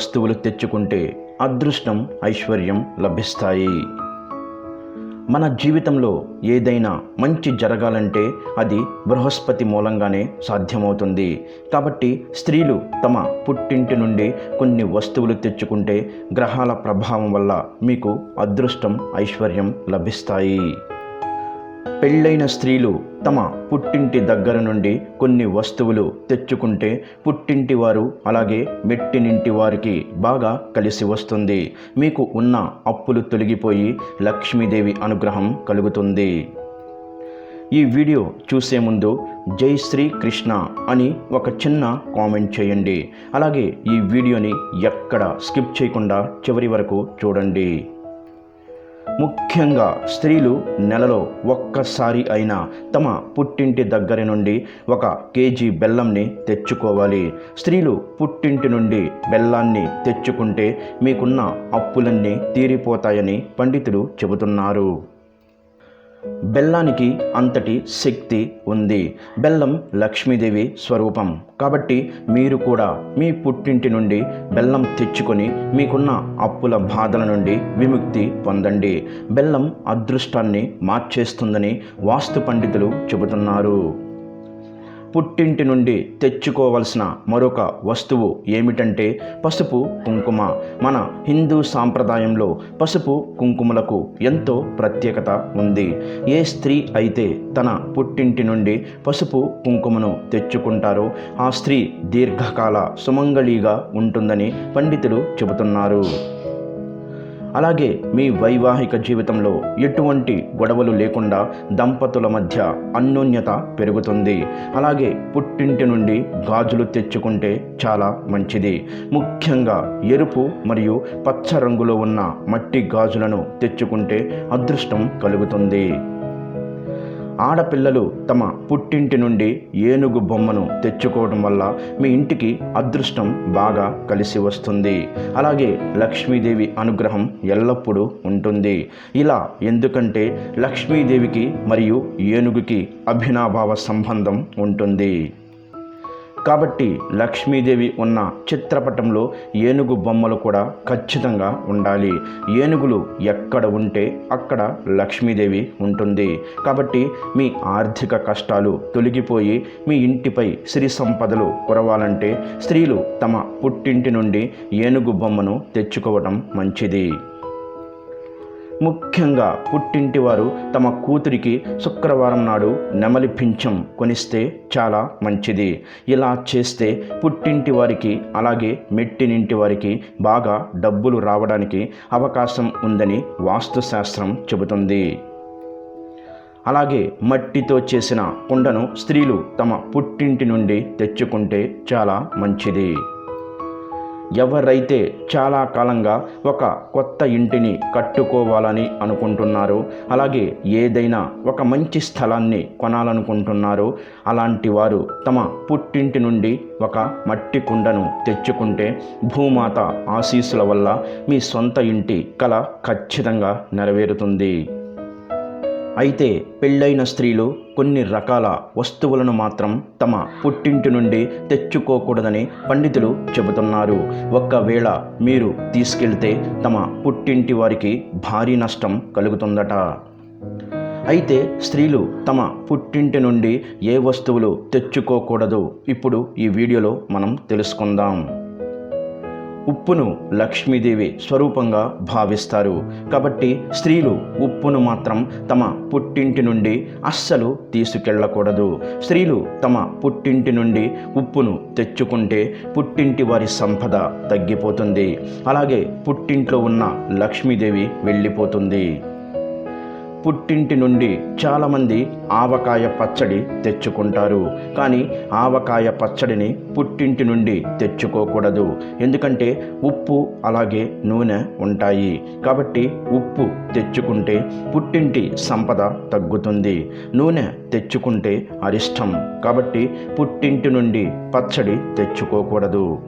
వస్తువులు తెచ్చుకుంటే అదృష్టం ఐశ్వర్యం లభిస్తాయి. మన జీవితంలో ఏదైనా మంచి జరగాలంటే అది బృహస్పతి మూలంగానే సాధ్యమవుతుంది. కాబట్టి స్త్రీలు తమ పుట్టింటి నుండి కొన్ని వస్తువులు తెచ్చుకుంటే గ్రహాల ప్రభావం వల్ల మీకు అదృష్టం ఐశ్వర్యం లభిస్తాయి. పెళ్ళైన స్త్రీలు తమ పుట్టింటి దగ్గర నుండి కొన్ని వస్తువులు తెచ్చుకుంటే పుట్టింటి వారు అలాగే మెట్టినింటి వారికి బాగా కలిసి వస్తుంది. మీకు ఉన్న అప్పులు తొలగిపోయి లక్ష్మీదేవి అనుగ్రహం కలుగుతుంది. ఈ వీడియో చూసే ముందు జై శ్రీ కృష్ణ అని ఒక చిన్న కామెంట్ చేయండి. అలాగే ఈ వీడియోని ఎక్కడ స్కిప్ చేయకుండా చివరి వరకు చూడండి. ముఖ్యంగా స్త్రీలు నెలలో ఒక్కసారి అయినా తమ పుట్టింటి దగ్గర నుండి ఒక కేజీ బెల్లంని తెచ్చుకోవాలి. స్త్రీలు పుట్టింటి నుండి బెల్లాన్ని తెచ్చుకుంటే మీకున్న అప్పులన్నీ తీరిపోతాయని పండితులు చెబుతున్నారు. బెల్లానికి అంతటి శక్తి ఉంది. బెల్లం లక్ష్మీదేవి స్వరూపం. కాబట్టి మీరు కూడా మీ పుట్టింటి నుండి బెల్లం తెచ్చుకొని మీకున్న అప్పుల బాధల నుండి విముక్తి పొందండి. బెల్లం అదృష్టాన్ని మార్చేస్తుందని వాస్తు పండితులు చెబుతున్నారు. పుట్టింటి నుండి తెచ్చుకోవలసిన మరొక వస్తువు ఏమిటంటే పసుపు కుంకుమ. మన హిందూ సాంప్రదాయంలో పసుపు కుంకుమలకు ఎంతో ప్రత్యేకత ఉంది. ఏ స్త్రీ అయితే తన పుట్టింటి నుండి పసుపు కుంకుమను తెచ్చుకుంటారో ఆ స్త్రీ దీర్ఘకాల సుమంగళిగా ఉంటుందని పండితులు చెబుతున్నారు. అలాగే మీ వైవాహిక జీవితంలో ఎటువంటి గొడవలు లేకుండా దంపతుల మధ్య అన్యోన్యత పెరుగుతుంది. అలాగే పుట్టింటి నుండి గాజులు తెచ్చుకుంటే చాలా మంచిది. ముఖ్యంగా ఎరుపు మరియు పచ్చ రంగులో ఉన్న మట్టి గాజులను తెచ్చుకుంటే అదృష్టం కలుగుతుంది. ఆడపిల్లలు తమ పుట్టింటి నుండి ఏనుగు బొమ్మను తెచ్చుకోవడం వల్ల మీ ఇంటికి అదృష్టం బాగా కలిసి వస్తుంది. అలాగే లక్ష్మీదేవి అనుగ్రహం ఎల్లప్పుడూ ఉంటుంది. ఇలా ఎందుకంటే లక్ష్మీదేవికి మరియు ఏనుగుకి అభినాభావ సంబంధం ఉంటుంది. కాబట్టి లక్ష్మీదేవి ఉన్న చిత్రపటంలో ఏనుగు బొమ్మలు కూడా ఖచ్చితంగా ఉండాలి. ఏనుగులు ఎక్కడ ఉంటే అక్కడ లక్ష్మీదేవి ఉంటుంది. కాబట్టి మీ ఆర్థిక కష్టాలు తొలగిపోయి మీ ఇంటిపై శ్రీ సంపదలు కురవాలంటే స్త్రీలు తమ పుట్టింటి నుండి ఏనుగు బొమ్మను తెచ్చుకోవడం మంచిది. ముఖ్యంగా పుట్టింటి వారు తమ కూతురికి శుక్రవారం నాడు నెమలి పింఛం కొనిస్తే చాలా మంచిది. ఇలా చేస్తే పుట్టింటి వారికి అలాగే మెట్టినింటి వారికి బాగా డబ్బులు రావడానికి అవకాశం ఉందని వాస్తుశాస్త్రం చెబుతుంది. అలాగే మట్టితో చేసిన కుండను స్త్రీలు తమ పుట్టింటి నుండి తెచ్చుకుంటే చాలా మంచిది. ఎవరైతే చాలా కాలంగా ఒక కొత్త ఇంటిని కట్టుకోవాలని అనుకుంటున్నారో అలాగే ఏదైనా ఒక మంచి స్థలాన్ని కొనాలనుకుంటున్నారో అలాంటి వారు తమ పుట్టింటి నుండి ఒక మట్టి కుండను తెచ్చుకుంటే భూమాత ఆశీస్సుల వల్ల మీ సొంత ఇంటి కళ ఖచ్చితంగా నెరవేరుతుంది. అయితే పెళ్ళైన స్త్రీలు కొన్ని రకాల వస్తువులను మాత్రం తమ పుట్టింటి నుండి తెచ్చుకోకూడదని పండితులు చెబుతున్నారు. ఒక్కవేళ మీరు తీసుకెళ్తే తమ పుట్టింటి వారికి భారీ నష్టం కలుగుతుందట. అయితే స్త్రీలు తమ పుట్టింటి నుండి ఏ వస్తువులు తెచ్చుకోకూడదు? ఇప్పుడు ఈ వీడియోలో మనం తెలుసుకుందాం. ఉప్పును లక్ష్మీదేవి స్వరూపంగా భావిస్తారు. కాబట్టి స్త్రీలు ఉప్పును మాత్రం తమ పుట్టింటి నుండి అస్సలు తీసుకెళ్ళకూడదు స్త్రీలు తమ పుట్టింటి నుండి ఉప్పును తెచ్చుకుంటే పుట్టింటి వారి సంపద తగ్గిపోతుంది. అలాగే పుట్టింట్లో ఉన్న లక్ష్మీదేవి వెళ్ళిపోతుంది. పుట్టింటి నుండి చాలామంది ఆవకాయ పచ్చడి తెచ్చుకుంటారు. కానీ ఆవకాయ పచ్చడిని పుట్టింటి నుండి తెచ్చుకోకూడదు. ఎందుకంటే ఉప్పు అలాగే నూనె ఉంటాయి. కాబట్టి ఉప్పు తెచ్చుకుంటే పుట్టింటి సంపద తగ్గుతుంది. నూనె తెచ్చుకుంటే అరిష్టం. కాబట్టి పుట్టింటి నుండి పచ్చడి తెచ్చుకోకూడదు.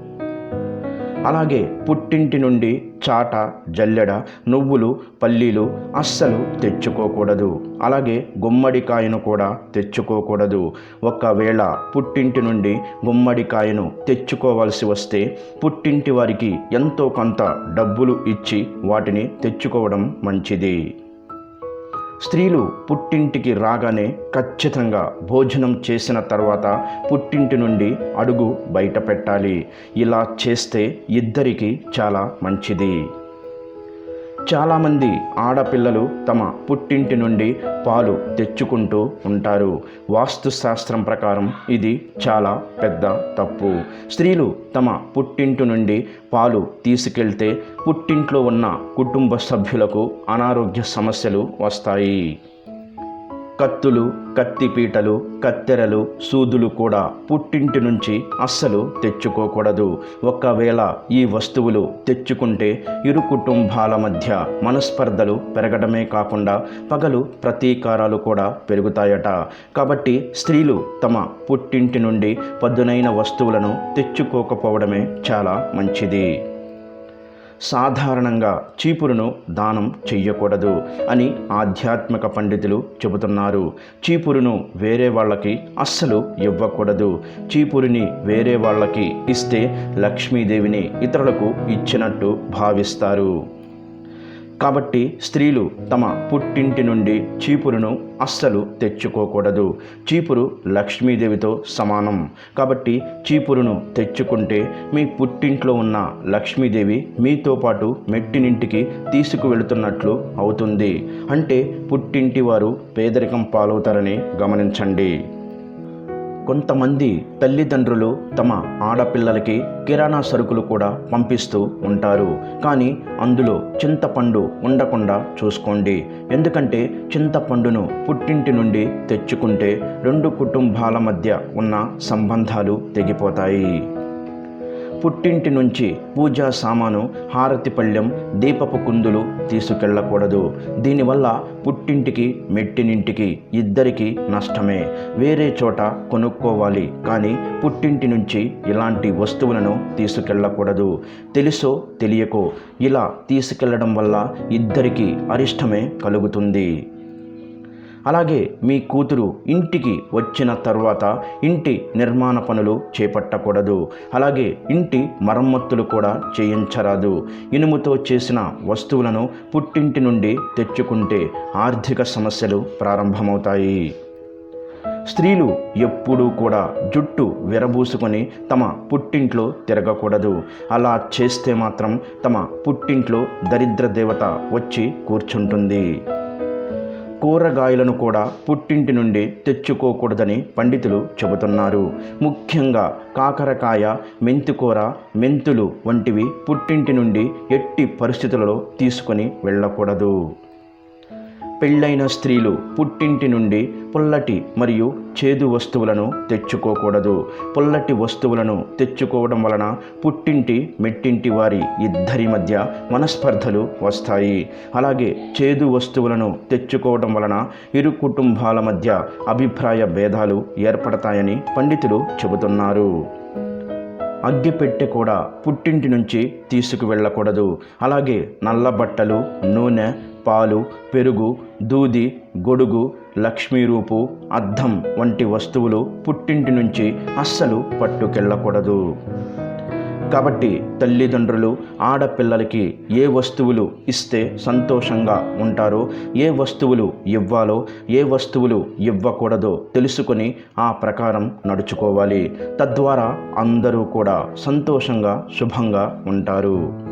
అలాగే పుట్టింటి నుండి చాట జల్లెడ నువ్వులు పల్లీలు అస్సలు తెచ్చుకోకూడదు. అలాగే గుమ్మడికాయను కూడా తెచ్చుకోకూడదు. ఒకవేళ పుట్టింటి నుండి గుమ్మడికాయను తెచ్చుకోవాల్సి వస్తే పుట్టింటి వారికి ఎంతో కొంత డబ్బులు ఇచ్చి వాటిని తెచ్చుకోవడం మంచిది. స్త్రీలు పుట్టింటికి రాగానే ఖచ్చితంగా భోజనం చేసిన తర్వాత పుట్టింటి నుండి అడుగు బయట పెట్టాలి. ఇలా చేస్తే ఇద్దరికి చాలా మంచిది. చాలామంది ఆడపిల్లలు తమ పుట్టింటి నుండి పాలు తెచ్చుకుంటూ ఉంటారు. వాస్తుశాస్త్రం ప్రకారం ఇది చాలా పెద్ద తప్పు. స్త్రీలు తమ పుట్టింటి నుండి పాలు తీసుకెళ్తే పుట్టింట్లో ఉన్న కుటుంబ సభ్యులకు అనారోగ్య సమస్యలు వస్తాయి. కత్తులు కత్తిపీటలు కత్తెరలు సూదులు కూడా పుట్టింటి నుంచి అస్సలు తెచ్చుకోకూడదు. ఒకవేళ ఈ వస్తువులు తెచ్చుకుంటే ఇరు కుటుంబాల మధ్య మనస్పర్ధలు పెరగడమే కాకుండా పగలు ప్రతీకారాలు కూడా పెరుగుతాయట. కాబట్టి స్త్రీలు తమ పుట్టింటి నుండి పదునైన వస్తువులను తెచ్చుకోకపోవడమే చాలా మంచిది. సాధారణంగా చీపురును దానం చెయ్యకూడదు అని ఆధ్యాత్మిక పండితులు చెబుతున్నారు. చీపురును వేరే వాళ్ళకి అస్సలు ఇవ్వకూడదు. చీపురుని వేరే వాళ్ళకి ఇస్తే లక్ష్మీదేవిని ఇతరులకు ఇచ్చినట్టు భావిస్తారు. కాబట్టి స్త్రీలు తమ పుట్టింటి నుండి చీపురును అస్సలు తెచ్చుకోకూడదు. చీపురు లక్ష్మీదేవితో సమానం. కాబట్టి చీపురును తెచ్చుకుంటే మీ పుట్టింట్లో ఉన్న లక్ష్మీదేవి మీతో పాటు మెట్టినింటికి తీసుకువెళుతున్నట్లు అవుతుంది. అంటే పుట్టింటి వారు పేదరికం పాలవుతారని గమనించండి. కొంతమంది తల్లిదండ్రులు తమ ఆడపిల్లలకి కిరాణా సరుకులు కూడా పంపిస్తూ ఉంటారు. కానీ అందులో చింతపండు ఉండకుండా చూసుకోండి. ఎందుకంటే చింతపండును పుట్టింటి నుండి తెచ్చుకుంటే రెండు కుటుంబాల మధ్య ఉన్న సంబంధాలు తెగిపోతాయి. పుట్టింటి నుంచి పూజా సామాను హారతి పళ్ళెం దీపపు కుందులు తీసుకెళ్ళకూడదు దీనివల్ల పుట్టింటికి మెట్టినింటికి ఇద్దరికి నష్టమే. వేరే చోట కొనుక్కోవాలి కానీ పుట్టింటి నుంచి ఇలాంటి వస్తువులను తీసుకెళ్ళకూడదు తెలుసో తెలియకో ఇలా తీసుకెళ్ళడం వల్ల ఇద్దరికి అరిష్టమే కలుగుతుంది. అలాగే మీ కూతురు ఇంటికి వచ్చిన తర్వాత ఇంటి నిర్మాణ పనులు చేపట్టకూడదు. అలాగే ఇంటి మరమ్మత్తులు కూడా చేయించరాదు. ఇనుముతో చేసిన వస్తువులను పుట్టింటి నుండి తెచ్చుకుంటే ఆర్థిక సమస్యలు ప్రారంభమవుతాయి. స్త్రీలు ఎప్పుడూ కూడా జుట్టు విరబూసుకొని తమ పుట్టింట్లో తిరగకూడదు. అలా చేస్తే మాత్రం తమ పుట్టింట్లో దరిద్ర దేవత వచ్చి కూర్చుంటుంది. కూరగాయలను కూడా పుట్టింటి నుండి తెచ్చుకోకూడదని పండితులు చెబుతున్నారు. ముఖ్యంగా కాకరకాయ మెంతికూర మెంతులు వంటివి పుట్టింటి నుండి ఎట్టి పరిస్థితులలో తీసుకొని వెళ్ళకూడదు. పెళ్ళైన స్త్రీలు పుట్టింటి నుండి పుల్లటి మరియు చేదు వస్తువులను తెచ్చుకోకూడదు. పుల్లటి వస్తువులను తెచ్చుకోవడం వలన పుట్టింటి మెట్టింటి వారి ఇద్దరి మధ్య మనస్పర్ధలు వస్తాయి. అలాగే చేదు వస్తువులను తెచ్చుకోవడం వలన ఇరు కుటుంబాల మధ్య అభిప్రాయ భేదాలు ఏర్పడతాయని పండితులు చెబుతున్నారు. అగ్గిపెట్టె కూడా పుట్టింటి నుంచి తీసుకువెళ్ళకూడదు. అలాగే నల్ల బట్టలు నూనె పాలు పెరుగు దూది గొడుగు లక్ష్మీరూపు అద్దం వంటి వస్తువులు పుట్టింటి నుంచి అస్సలు పట్టుకెళ్ళకూడదు. కాబట్టి తల్లిదండ్రులు ఆడపిల్లలకి ఏ వస్తువులు ఇస్తే సంతోషంగా ఉంటారో ఏ వస్తువులు ఇవ్వాలో ఏ వస్తువులు ఇవ్వకూడదో తెలుసుకొని ఆ ప్రకారం నడుచుకోవాలి. తద్వారా అందరూ కూడా సంతోషంగా శుభంగా ఉంటారు.